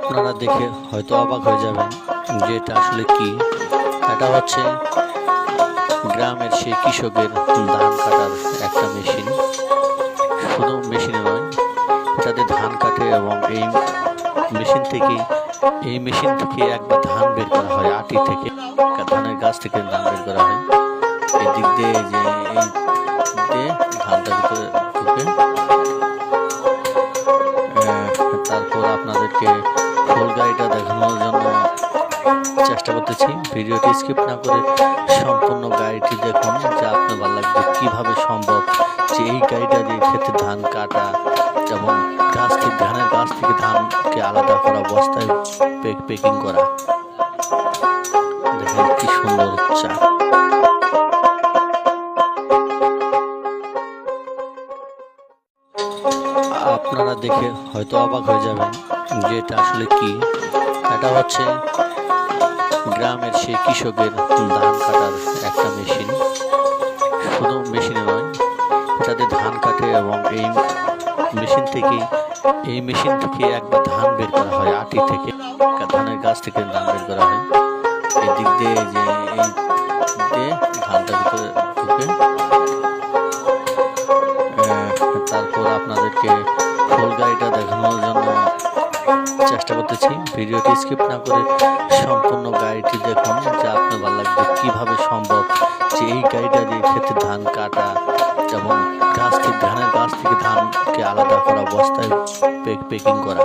আপনারা দেখে হয়তো অবাক হয়ে যাবেন যে এটা আসলে কি। এটা হচ্ছে গ্রামের সেই কৃষকের ধান কাটার একটা মেশিন। শুধু মেশিনে নয়, এটাতে ধান কাটে এবং এই মেশিন থেকে এই মেশিন থেকে একবার ধান বের করা হয়, আটি থেকে। ধানের গাছ থেকে ধান বের করা হয়। এই দিক দিয়ে যে এই দিয়ে ধানটা ভিতরে ঢুকে তারপর আপনাদেরকে ফুল গাড়িটা দেখানোর জন্য চেষ্টা করতেছি। ভিডিওটি স্কিপ না করে সম্পূর্ণ গাড়িটি দেখুন, যে আপনার ভালো লাগবে, কীভাবে সম্ভব যে এই গাড়িটা দিয়ে ক্ষেত্রে ধান কাটা এবং গাছ থেকে, ধানের গাছ থেকে ধানকে আলাদা করা, বস্তায় প্যাকিং করা। দেখেন কি সুন্দর চা আপনারা দেখে হয়তো অবাক হয়ে যাবেন যে এটা আসলে কি এটা হচ্ছে গ্রামের সেই কৃষকের ধান কাটার একটা মেশিন। শুধু মেশিনে নয় এটাতে ধান কাটে এবং এই মেশিন থেকে এই মেশিন থেকে একবার ধান বের করা হয়, আটি থেকে, ধানের গাছ থেকে ধান বের করা হয়। এই দিক দিয়ে যে, এই দিয়ে ধানটা ভিতরে ঢুকে তারপর আপনাদেরকে করতেছি। ভিডিওটি স্কিপ না করে সম্পূর্ণ গাড়িটি দেখুন, যে আপনার ভালো লাগবে। কীভাবে সম্ভব যে এই গাড়িটা দিয়ে ক্ষেত্রে ধান কাটা, যেমন গাছ থেকে, ধানের গাছ থেকে ধানকে আলাদা করা, বস্তায় প্যাকিং করা।